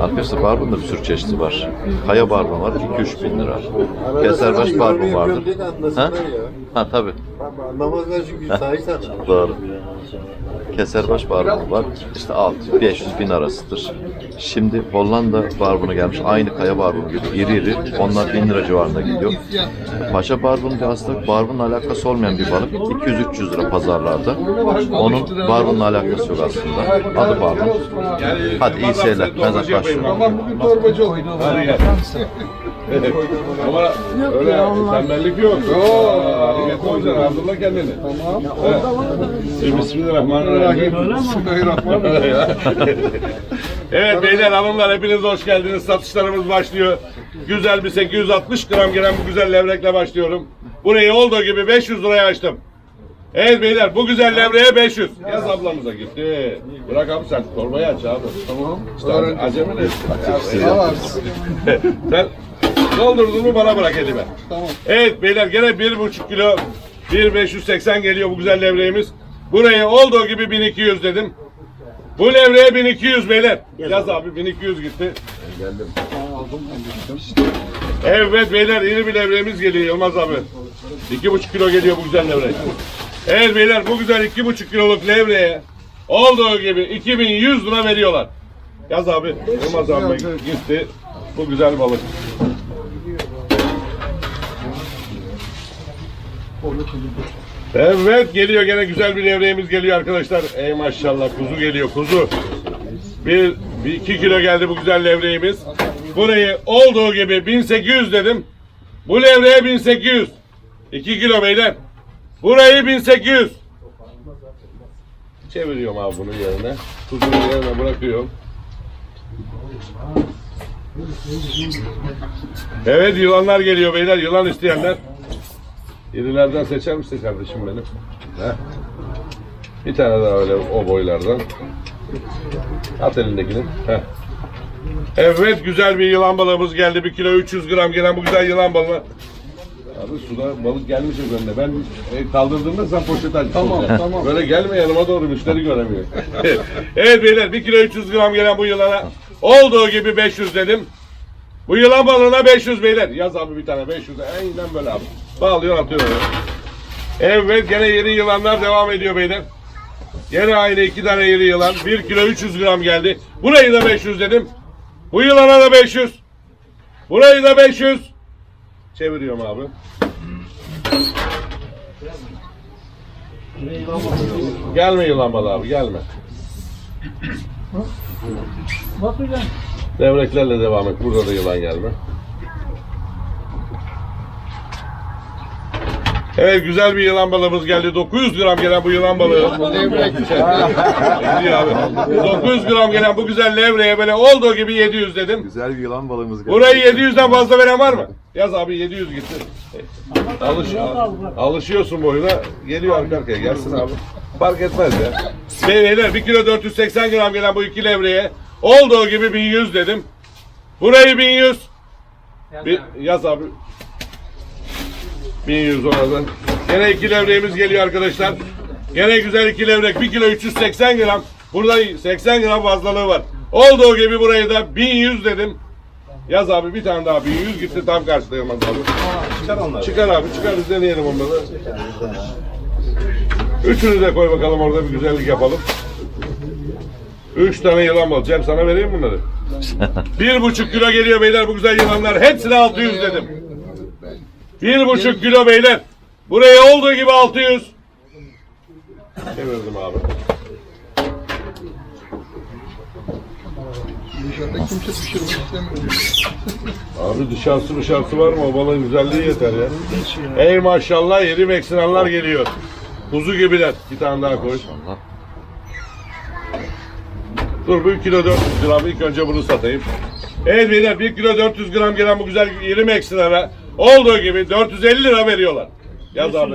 Arkadaşlar barbun da bir sürü çeşidi var. Kaya barbun var 2-3 bin lira. Keserbaş barbun vardır. Ha? Ha tabi. Anlamazlar çünkü sahip sana. Doğru. Keserbaş barbunu var. İşte 6 500 bin arasıdır. Şimdi Hollanda barbunu gelmiş. Aynı kaya barbunu gibi iri iri. Onlar 1000 lira civarında gidiyor. Paşa barbunu da aslında barbunla alakası olmayan bir balık. 200-300 lira pazarlarda. Onun barbunla alakası yok aslında. Adı barbun. Hadi iyi seyirler. Ben zaten başlıyorum. Ama öyle tembellik yok. Oo, hareket olacaksın. Abdullah kendini. Tamam. Evet. Bismillahirrahmanirrahim. Bismillahirrahmanirrahim. evet beyler hanımlar hepiniz hoş geldiniz. Satışlarımız başlıyor. Güzel bir 860 gram gelen bu güzel levrekle başlıyorum. Burayı olduğu gibi 500 liraya açtım. Evet beyler bu güzel levreye 500. Yaz ablamıza gitti. Bırak abi sen torbayı aç abi. Tamam. İşte acemi de. Tamam. Sen doldurduğunu bana bırak elime. Tamam. Evet beyler gene bir buçuk kilo 1580 geliyor bu güzel levreğimiz. Buraya olduğu gibi 1200 dedim. Bu levreye 1200 beyler. Yaz abi 1200 gitti. Evet beyler iri bir levreğimiz geliyor Yılmaz abi. İki buçuk kilo geliyor bu güzel levrek. Evet beyler bu güzel iki buçuk kiloluk levreye olduğu gibi 2100 lira veriyorlar. Yaz abi. Yılmaz abi gitti. Bu güzel balık. Evet geliyor gene güzel bir levreğimiz geliyor arkadaşlar. Ey maşallah kuzu geliyor kuzu. Bir, bir iki kilo geldi bu güzel levreğimiz. Burayı olduğu gibi 1800 dedim. Bu levreye 1800. 2 kilo beyler. Burayı 1800. Çeviriyorum abi bunu yerine. Kuzunun yerine bırakıyorum. Evet yılanlar geliyor beyler. Yılan isteyenler. İrilerden seçer misin kardeşim benim? Heh. Bir tane daha öyle o boylardan. At elindekini. Heh. Evet güzel bir yılan balığımız geldi. 1 kilo 300 gram gelen bu güzel yılan balığı. Abi suda balık gelmiş üzerinde. Ben e, kaldırdığımda sen poşet aç. Tamam, tamam. Böyle gelme yanıma doğru müşteri göremiyor. evet beyler 1 kilo 300 gram gelen bu yılana olduğu gibi 500 dedim. Bu yılan balığına 500 beyler. Yaz abi bir tane 500. Aynen böyle abi. Bağlıyor atıyor. Evet gene yeni yılanlar devam ediyor beyler. Gene aynı iki tane iri yılan. 1 kilo 300 gram geldi. Burayı da 500 dedim. Bu yılana da 500. Burayı da 500. Çeviriyorum abi. Gelme yılan balığı abi gelme. Devreklerle devam et. Burada da yılan gelme. Evet güzel bir yılan balığımız geldi. 900 gram gelen bu yılan balığı. Levrek. Gidiyor abi. 900 gram gelen bu güzel levreye böyle olduğu gibi 700 dedim. Güzel bir yılan balığımız geldi. Burayı 700'den fazla veren var mı? Yaz abi 700 gitti. Alış, alışıyorsun boyuna. Geliyor arka arkaya gelsin abi. Fark etmez ya. Beyler 1 kilo 480 gram gelen bu iki levreye olduğu gibi 1100 dedim. Burayı 1100. Bir, yaz abi. 1100 oradan. Gene iki levreğimiz geliyor arkadaşlar. Gene güzel iki levrek. 1 kilo 380 gram. Burada 80 gram fazlalığı var. Olduğu gibi burayı da 1100 dedim. Yaz abi bir tane daha 1100 gitti tam karşılayamaz abi. Çıkar onları. Çıkar abi çıkar biz deneyelim onları. Üçünü de koy bakalım orada bir güzellik yapalım. Üç tane yılan balığı. Cem sana vereyim bunları. bir buçuk kilo geliyor beyler bu güzel yılanlar. Hepsine 600 dedim. Bir buçuk kilo beyler. Buraya olduğu gibi 600. Çevirdim abi. Dışarıda kimse pişirmek istemiyor. Abi dışarısı dışarısı var mı? O balığın güzelliği yeter ya. Ey maşallah yeri meksinanlar geliyor. Kuzu gibiler. Bir tane daha koy. Maşallah. Dur bir kilo 400 gram. İlk önce bunu satayım. Evet beyler 1 kilo 400 gram gelen bu güzel iri meksinana olduğu gibi 450 lira veriyorlar. Yaz abi.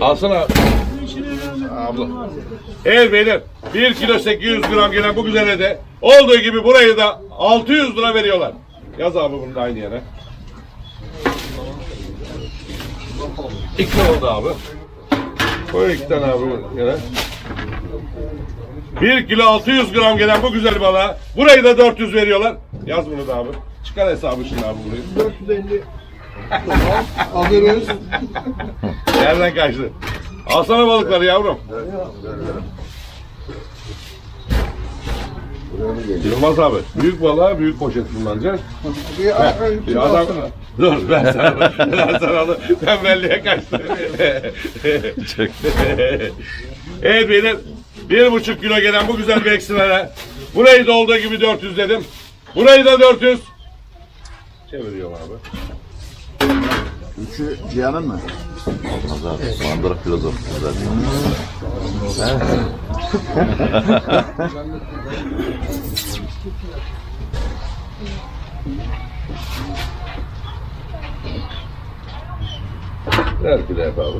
Alsana. Abla. Evet beyler 1 kilo 800 gram gelen bu güzele de olduğu gibi burayı da 600 lira veriyorlar. Yaz abi bunu da aynı yere. İki oldu abi. Koy iki tane abi yere. 1 kilo 600 gram gelen bu güzel balığa. Burayı da 400 veriyorlar. Yaz bunu da abi. Çıkar hesabı şimdi abi burayı. 450. Alırız. Nereden kaçtı? Alsana balıkları yavrum. Yılmaz abi. Büyük balığa büyük poşet kullanacaksın. Bir Ya adam... Dur ben sana, ben sana onu tembelliğe kaçtım. Çek. evet beyler. Bir buçuk kilo gelen bu güzel bir eksilere. Burayı da olduğu gibi 400 dedim. Burayı da 400. Çeviriyorum abi. Üçü Cihan'ın mı? Olmaz abi. Mandıra filozof. Güzel. Ver bir defa abi.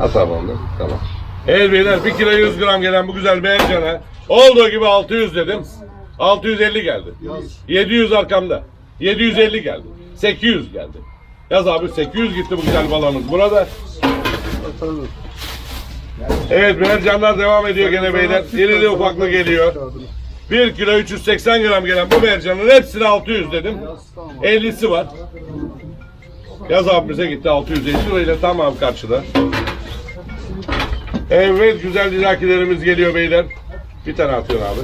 Abi onu. Tamam. Evet beyler 1 kilo 100 gram gelen bu güzel beğencana olduğu gibi 600 dedim. 650 geldi. 700 arkamda. 750 geldi. 800 geldi. Yaz abi 800 gitti bu güzel balonumuz. Burada Evet mercanlar devam ediyor gene beyler. İrili ufaklı geliyor. 1 kilo 380 gram gelen bu mercanın hepsine 600 dedim. 50'si var. Yaz abimize gitti 650 lirayla tamam karşıda. Evet güzel lidakilerimiz geliyor beyler. Bir tane atıyor abi.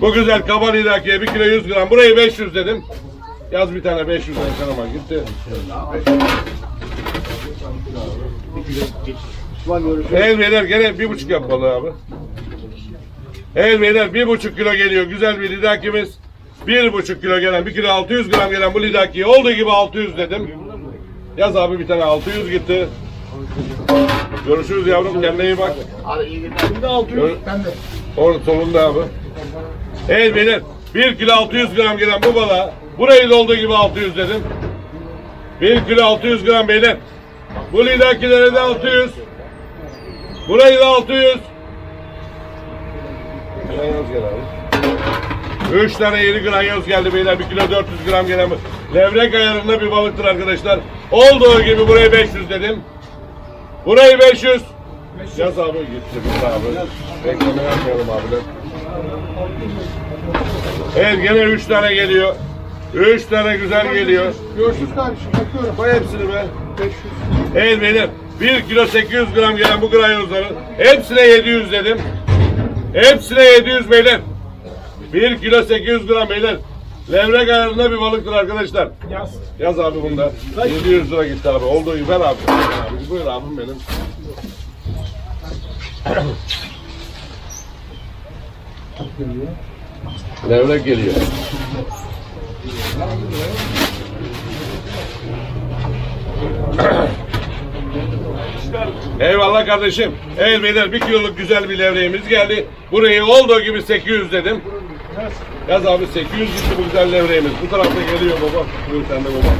Bu güzel kaba lidakiye 1 kilo 100 gram. Burayı 500 dedim. Yaz bir tane 500 lira ama gitti. Evet beyler gene bir buçuk yapmalı abi. Evet beyler bir buçuk kilo geliyor. Güzel bir lidakimiz. Bir buçuk kilo gelen, bir kilo 600 gram gelen bu lidakiye olduğu gibi 600 dedim. Yaz abi bir tane 600 gitti. Görüşürüz yavrum kendine iyi bak. Şimdi 600. Gör- Orada solunda abi. Evet beyler 1 kilo 600 gram gelen bu balığa burayı da olduğu gibi 600 dedim. 1 kilo 600 gram beyler. Bu lidakilere de 600. Burayı da 600. Granyoz gel abi. 3 tane yeni granyoz geldi beyler. 1 kilo 400 gram gelen. Levrek ayarında bir balıktır arkadaşlar. Olduğu gibi burayı 500 dedim. Burayı 500. Yaz abi gitti bir abi. Bekleme yapmayalım abiler. Evet gene 3 tane geliyor. 3 tane güzel geliyor. Görüşürüz kardeşim. Bakıyorum. Koy hepsini be. 500. Evet beyler 1 kilo 800 gram gelen bu granyozların hepsine 700 dedim. Hepsine 700 beyler. 1 kilo 800 gram beyler. Levrek ayarında bir balıktır arkadaşlar. Yaz. Yaz abi bunda. 700 lira gitti abi. Gibi ver abi. abi. Buyur abim benim. Levrek geliyor. Eyvallah kardeşim. Evet beyler bir kiloluk güzel bir levreğimiz geldi. Burayı olduğu gibi 800 dedim. Yaz abi 800 gitti bu güzel levreğimiz. Bu tarafta geliyor baba. Buyur sen de baba.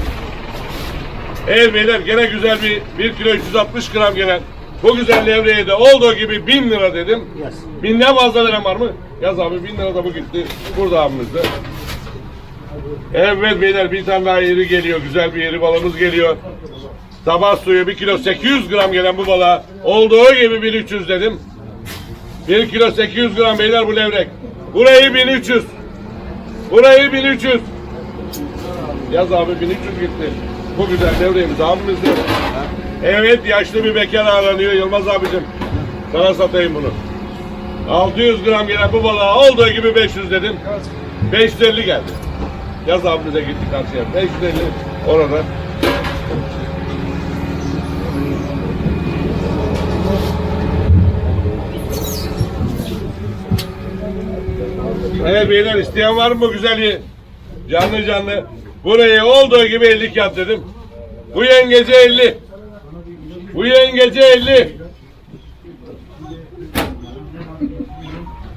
Evet beyler gene güzel bir 1 kilo 360 gram gelen bu güzel levreye de olduğu gibi 1000 lira dedim. Binden fazla veren var mı? Yaz abi 1000 lira da bu gitti. Burada abimizde. Evet beyler bir tane daha yeri geliyor. Güzel bir yeri balımız geliyor. Sabah suyu 1 kilo 800 gram gelen bu balığa olduğu gibi 1300 dedim. 1 kilo 800 gram beyler bu levrek. Burayı 1300. Burayı 1300. Yaz abi 1300 gitti. Bu güzel levreğimiz abimizde. Evet yaşlı bir bekar aranıyor Yılmaz abicim. Sana satayım bunu. 600 gram gelen bu balığa olduğu gibi 500 dedim. 550 geldi. Yaz abimize gitti karşıya. 550 orada. Evet beyler isteyen var mı bu güzeli? Canlı canlı. Burayı olduğu gibi 50 kağıt dedim. Bu yengece 50. Bu yengece 50.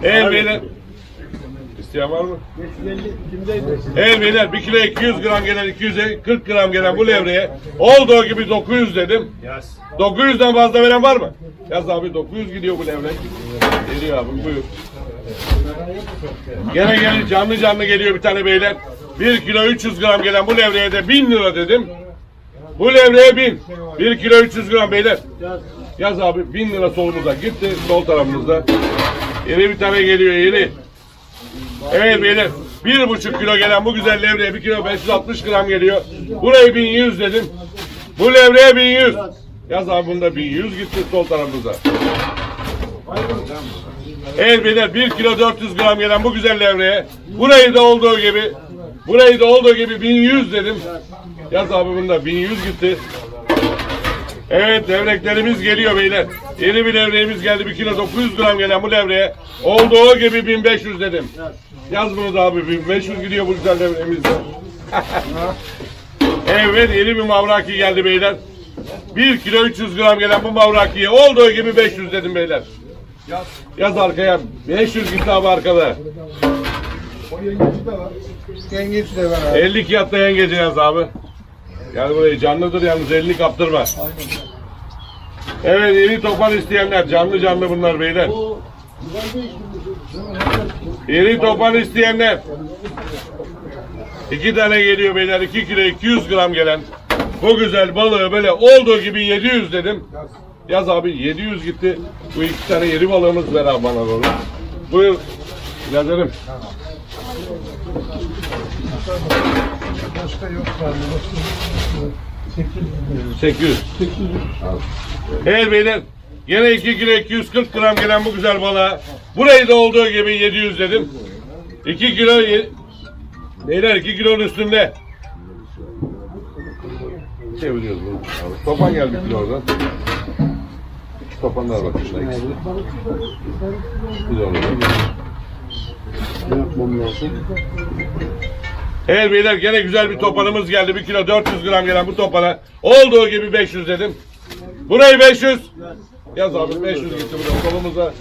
Evet beyler. İsteyen var mı? Evet beyler 1 kilo 200 gram gelen 240 gram gelen bu levreye olduğu gibi 900 dedim. 900'den fazla veren var mı? Yaz abi 900 gidiyor bu levrek. Geliyor abi buyur. Gene gene canlı canlı geliyor bir tane beyler. 1 kilo 300 gram gelen bu levreye de 1000 lira dedim. Bu levreye 1000. 1 kilo 300 gram beyler. Yaz abi 1000 lira solumuza gitti sol tarafımızda. Yeni bir tane geliyor yeni. Evet beyler. Bir buçuk kilo gelen bu güzel levreye bir kilo 560 gram geliyor. Burayı 1100 dedim. Bu levreye 1100. Yaz abi bunda 1100 gitti sol tarafımıza. Evet beyler 1 kilo 400 gram gelen bu güzel levreye. Burayı da olduğu gibi burayı da olduğu gibi 1100 dedim. Yaz abi bunda 1100 gitti. Evet levreklerimiz geliyor beyler. Yeni bir levreğimiz geldi. 1 kilo 900 gram gelen bu levreye. Olduğu gibi 1500 dedim. Yaz bunu da abi 1500 gidiyor bu güzel levreğimizde. evet yeni bir mavraki geldi beyler. 1 kilo 300 gram gelen bu mavrakiye olduğu gibi 500 dedim beyler. Yaz arkaya 500 gitti abi arkada. Yengeci de ver abi. 50 kiyatta yengeci yaz abi. Gel buraya canlıdır yalnız elini kaptırma. Evet yeni topan isteyenler canlı canlı bunlar beyler. Yeni topan isteyenler. İki tane geliyor beyler 2 kilo 200 gram gelen. Bu güzel balığı böyle olduğu gibi 700 dedim. Yaz abi 700 gitti. Bu iki tane yeri balığımız ver abi bana doğru. Buyur. Biraderim. Başka yok abi. 800. Evet beyler. Yine 2 kilo 240 gram gelen bu güzel balığa. Burayı da olduğu gibi 700 dedim. 2 kilo Beyler 2 kilonun üstünde. Çeviriyoruz bunu. Topan geldi bir kilo oradan. İki topanlar bak şuna ikisi. Bir de oradan. Evet beyler gene güzel bir topanımız geldi. 1 kilo 400 gram gelen bu topana. Olduğu gibi 500 dedim. Burayı 500. Yaz abi 500 gitti burada kolumuza.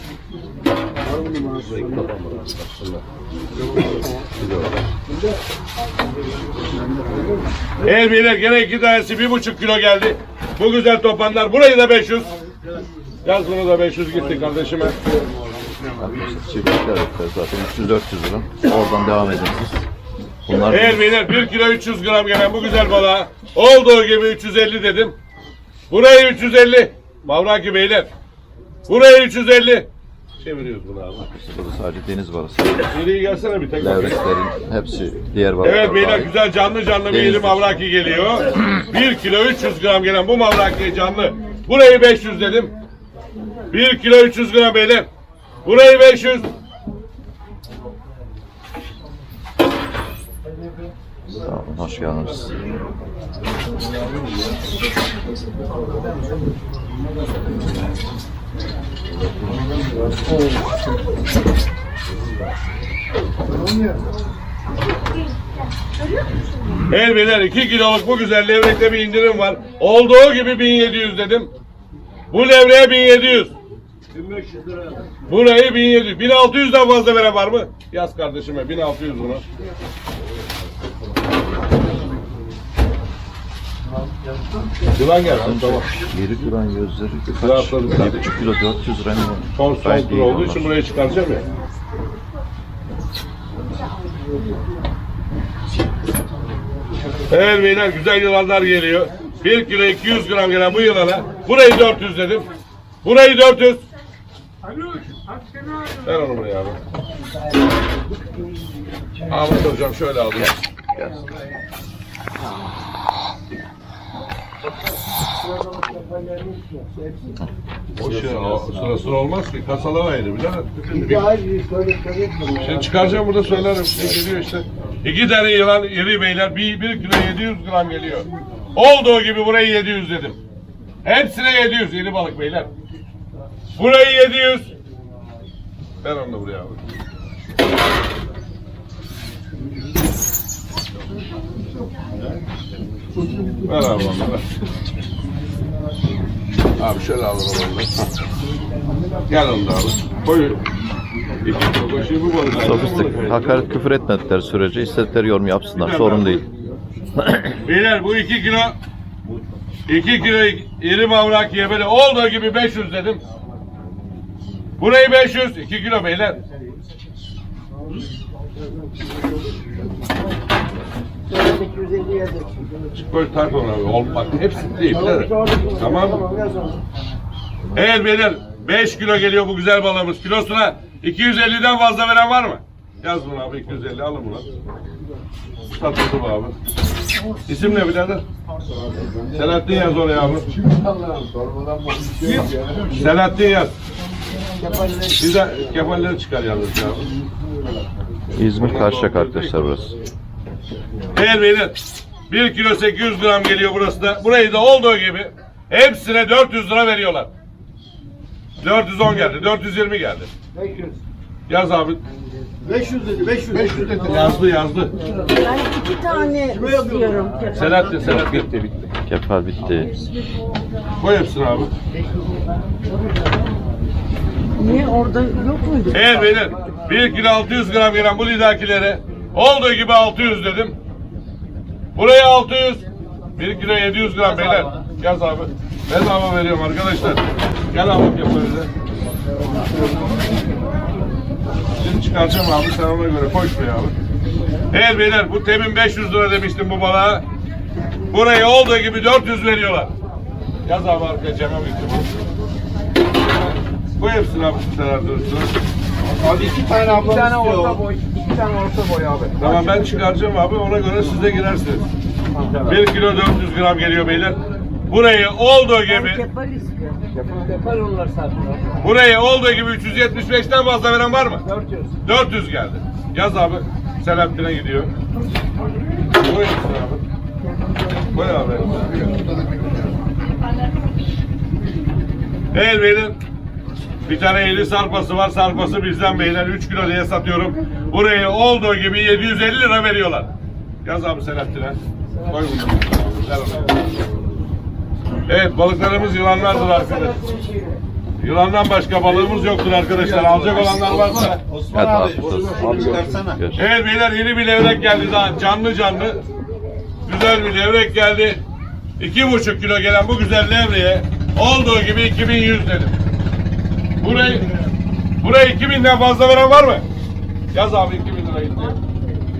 Evet beyler gene iki tanesi bir buçuk kilo geldi. Bu güzel topanlar. Burayı da 500. Yaz bunu da 500 gitti kardeşime. Çiftlikler zaten 300-400 lira. Oradan devam edin. Bunlar Evet beyler 1 kilo 300 gram gelen bu güzel balığa olduğu gibi 350 dedim. Burayı 350. Mavraki beyler. Burayı 350. Çeviriyoruz bunu abi. burada sadece deniz balığı. Geriye gelsene bir tek. Levreklerin hepsi diğer balıklar. Evet beyler güzel canlı canlı bir mavraki geliyor. 1 kilo 300 gram gelen bu mavraki canlı. Burayı 500 dedim. 1 kilo 300 gram beyler. Burayı 500. Sağ olun, hoş geldiniz. Evet beyler 2 kiloluk bu güzel levrekte bir indirim var. Olduğu gibi 1700 dedim. Bu levreye 1700. Burayı 1700. 1600'den fazla veren var mı? Yaz kardeşime 1600 bunu. Yılan gel abi tamam. Geri duran gözleri kaç? atladı. 7,5 kilo 400 lira mı? Son son tur olduğu için buraya çıkaracağım ya. Evet beyler güzel yılanlar geliyor. 1 kilo 200 gram gelen bu yılana. Burayı 400 dedim. Burayı 400. Ver onu buraya abi. Ahmet hocam şöyle alayım. Boş ya, o sıra sıra olmaz ki. Kasalar ayrı bile. Şimdi çıkaracağım burada söylerim. Şimdi geliyor işte. İki tane yılan iri beyler. Bir, bir kilo 700 gram geliyor. Olduğu gibi burayı 700 dedim. Hepsine 700 yeni balık beyler. Burayı 700. Ver onu buraya abi. Ver abi şöyle alalım onu. Gel onu da abi. Koy. İki. Sofistik, hakaret küfür etmedikleri sürece istedikleri yorum yapsınlar. Sorun değil. Beyler bu 2 kilo 2 kilo iri mavrakiye böyle olduğu gibi 500 dedim. Burayı 500, 2 kilo beyler. Çık böyle tart onu abi. Ol, bak hepsi değil. birader. Tamam mı? Evet beyler 5 kilo geliyor bu güzel balığımız. Kilosuna 250'den fazla veren var mı? Yaz bunu abi 250 alın bunu. Satıldı bu abi. İsim ne birader? Selahattin yaz oraya abi. Selahattin yaz. Bir de kefalleri çıkar yalnız ya. İzmir Karşıyaka arkadaşlar burası. Evet beyler 1 kilo 800 gram geliyor burası da. Burayı da olduğu gibi hepsine 400 lira veriyorlar. 410 geldi, 420 geldi. 500. Yaz abi. 500 dedi 500. 500 dedi. Yazdı yazdı. Ben iki tane istiyorum. Selahattin, Selahattin. Bitti bitti. Kefal bitti. Koy hepsini abi. Niye orada yok muydu? Evet beyler 1 kilo 600 gram gelen bu lidakilere olduğu gibi 600 dedim. Buraya 600. 1 kilo 700 gram beyler. Yaz abi. Bedava veriyorum arkadaşlar. Gel abi bize. Şimdi çıkaracağım abi sen ona göre şuraya abi. Evet beyler bu temin 500 lira demiştim bu balığa. Buraya olduğu gibi 400 veriyorlar. Yaz abi arkaya Cem'e gitti bu. Koy hepsini abi şu tarafta. Abi iki tane ablam Bir tane orta boy. Tane orta boy abi. Tamam ben çıkaracağım abi ona göre siz de girersiniz. 1 kilo 400 gram geliyor beyler. Burayı olduğu gibi Kefal istiyorum. Yapar onlar zaten. burayı olduğu gibi 375'ten fazla veren var mı? 400. 400 geldi. Yaz abi. Selahattin'e gidiyor. Koy abi. Koy abi. Evet beyler. Bir tane eli sarpası var. Sarpası bizden beyler. 3 kilo diye satıyorum. Burayı olduğu gibi 750 lira veriyorlar. Yaz abi Selahattin'e. Koy bunu. Evet balıklarımız yılanlardır arkadaşlar. Yılandan başka balığımız yoktur arkadaşlar. Alacak olanlar varsa. Afiyet olsun. Görüşürüz. Evet beyler yeni bir levrek geldi daha canlı canlı. Güzel bir levrek geldi. İki buçuk kilo gelen bu güzel levreye olduğu gibi 2100 dedim. Burayı buraya 2000'den fazla veren var mı? Yaz abi 2000 lira gitti.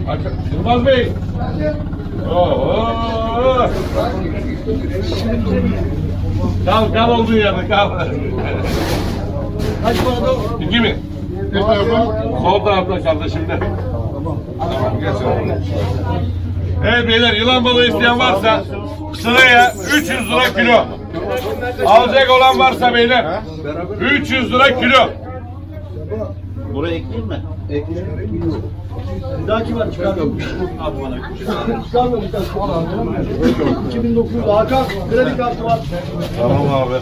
Arka- Yılmaz Bey. Oo. Kal kal olduğun yerde kal. Kaç para 2000. Sol tarafta kardeşim de. Tamam geç oğlum. Evet beyler yılan balığı isteyen varsa sıraya 300 lira kilo. Alacak olan varsa beyler 300 lira kilo. Buraya ekleyeyim mi? Bir dahaki var çıkardım. Çıkardım bir tane. 2900 Hakan kredi kartı var. Tamam abi.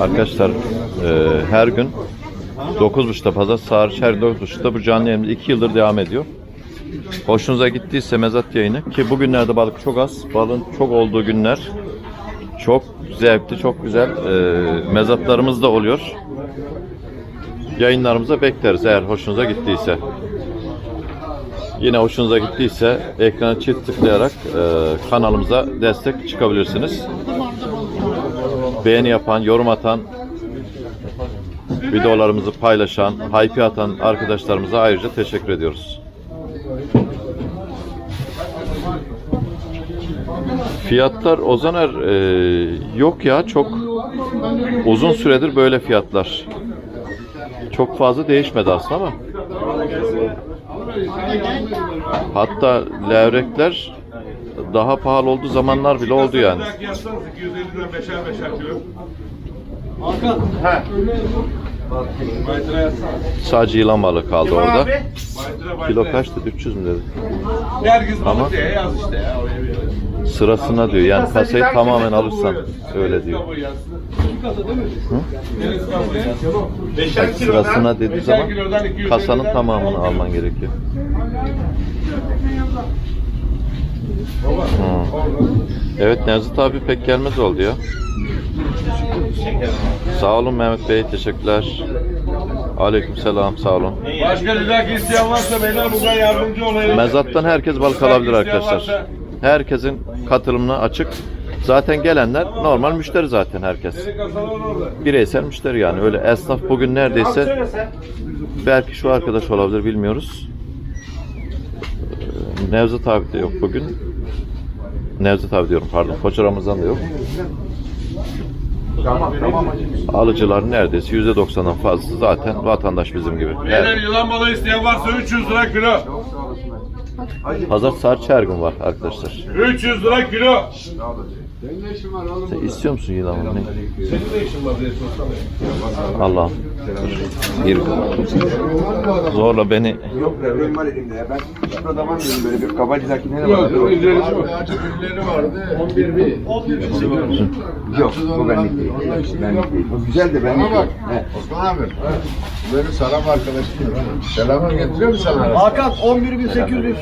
Arkadaşlar e, her gün 9.30'da pazar hariç her 9.30'da bu canlı yayınımız 2 yıldır devam ediyor. Hoşunuza gittiyse mezat yayını ki bugünlerde balık çok az. Balın çok olduğu günler. Çok zevkli, çok güzel e, mezatlarımız da oluyor. Yayınlarımıza bekleriz eğer hoşunuza gittiyse. Yine hoşunuza gittiyse ekrana çift tıklayarak e, kanalımıza destek çıkabilirsiniz. Beğeni yapan, yorum atan, videolarımızı paylaşan, hype atan arkadaşlarımıza ayrıca teşekkür ediyoruz. Fiyatlar Ozaner e, yok ya çok uzun süredir böyle fiyatlar. Çok fazla değişmedi aslında ama. Hatta levrekler daha pahalı olduğu zamanlar bile oldu yani. Belki yazsanız 250'den beşer beşer kilo. Hakan. Baytıra yazsana. Sadece yılan balığı kaldı orada. Baytıra baytıra. Kilo kaçtı? 300 mü dedi? Ama- Sırasına diyor. Yani kasayı tamamen alırsan öyle diyor. Bak, sırasına dediği zaman kilodan 250'den kasanın tamamını alman gerekiyor. Hı. Evet Nevzat abi pek gelmez oldu ya. Sağ olun Mehmet Bey, teşekkürler. Aleykümselam, sağ olun. Başka lidaki isteyen varsa beyler buradan yardımcı olayım. Mezattan herkes balık alabilir arkadaşlar. Herkesin katılımına açık. Zaten gelenler normal müşteri zaten herkes. Bireysel müşteri yani. Öyle esnaf bugün neredeyse belki şu arkadaş olabilir bilmiyoruz. Ee, Nevzat abi de yok bugün. Nevzat abi diyorum pardon. Koç Ramazan da yok. Alıcılar neredeyse %90'dan fazlası zaten vatandaş bizim gibi. Beyler yılan balığı isteyen varsa 300 lira kilo. Pazar saat her gün var arkadaşlar. 300 lira kilo. Sen istiyor musun yılan balığı? Ne? Senin ne işin var diye sorsana. Allah'ım. Bir zorla beni Yok benim var elimde ya. Ben şurada zaman dedim böyle bir kabancıdaki ne var? Yok, incelisi bu. Yok bu benlik değil. Benlik değil. Bu güzel de benlik değil. Osman abi. Benim selam arkadaşım. Selamı getiriyor mu sana? Hakan 11800.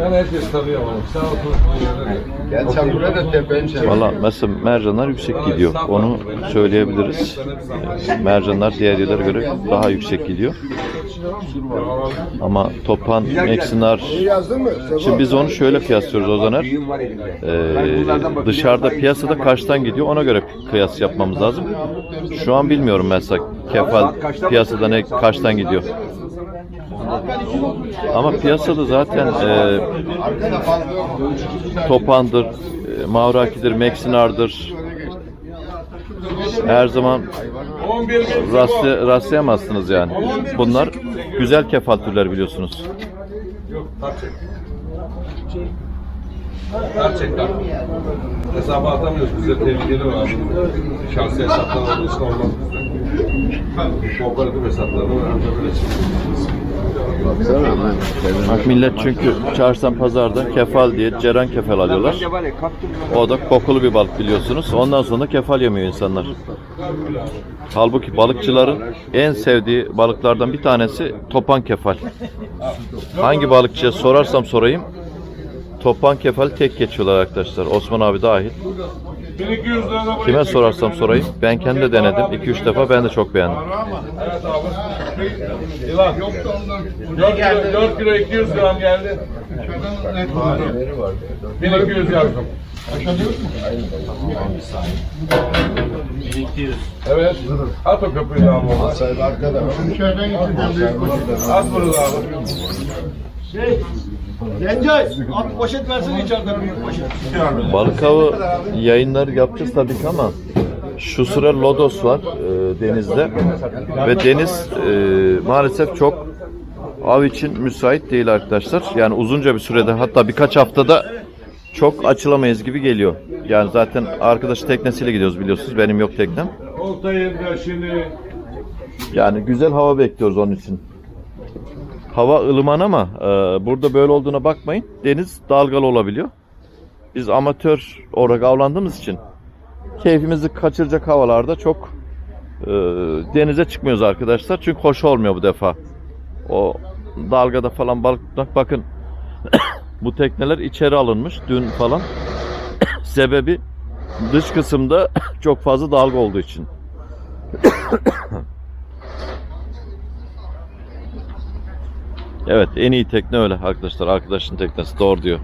Ben herkes tanıyorum oğlum. Sağ olsun. Gel sen buraya da tepenin çevir. Valla mesela mercanlar yüksek gidiyor. Onu söyleyebiliriz. Mercanlar diğer yerlere göre daha yüksek gidiyor. Ama topan, meksinar... Şimdi biz onu şöyle kıyaslıyoruz Ozaner. Ee, dışarıda piyasada kaçtan gidiyor ona göre kıyas yapmamız lazım. Şu an bilmiyorum mesela kefal piyasada ne kaçtan gidiyor. Ama piyasada zaten e, topandır, e, mavrakidir, meksinardır. Her zaman 11 bin rastla, rastlayamazsınız yani. Bunlar güzel kefal türler biliyorsunuz. Tak. Hesaba atamıyoruz. Bize tehlikeli var. Şahsi hesaplar olduğu için olmaz bizde. Kooperatif hesaplarını ancak böyle Bak millet çünkü çarşıdan pazarda kefal diye ceren kefal alıyorlar. O da kokulu bir balık biliyorsunuz. Ondan sonra kefal yemiyor insanlar. Halbuki balıkçıların en sevdiği balıklardan bir tanesi topan kefal. Hangi balıkçıya sorarsam sorayım topan kefal tek geçiyorlar arkadaşlar. Osman abi dahil. 1200 lira da Kime sorarsam sorayım. Ben kendi de denedim. 2-3 defa ben de çok beğendim. Evet abi. Yılan. 4 kilo, 4 kilo 200 gram geldi. 1200 yazdım. Evet. At o köpüğü büyük koşudan. At bunu da abi. Şey. Gencay, at poşet versene içeriden büyük poşet. Balık avı yayınları yapacağız tabii ki ama şu sıra lodos var e, denizde ve deniz e, maalesef çok av için müsait değil arkadaşlar. Yani uzunca bir sürede hatta birkaç haftada çok açılamayız gibi geliyor. Yani zaten arkadaş teknesiyle gidiyoruz biliyorsunuz. Benim yok teknem. Yani güzel hava bekliyoruz onun için. Hava ılıman ama e, burada böyle olduğuna bakmayın. Deniz dalgalı olabiliyor. Biz amatör olarak avlandığımız için keyfimizi kaçıracak havalarda çok e, denize çıkmıyoruz arkadaşlar. Çünkü hoş olmuyor bu defa. O dalgada falan balık tutmak bakın bu tekneler içeri alınmış dün falan. Sebebi dış kısımda çok fazla dalga olduğu için. Evet en iyi tekne öyle arkadaşlar. Arkadaşın teknesi doğru diyor.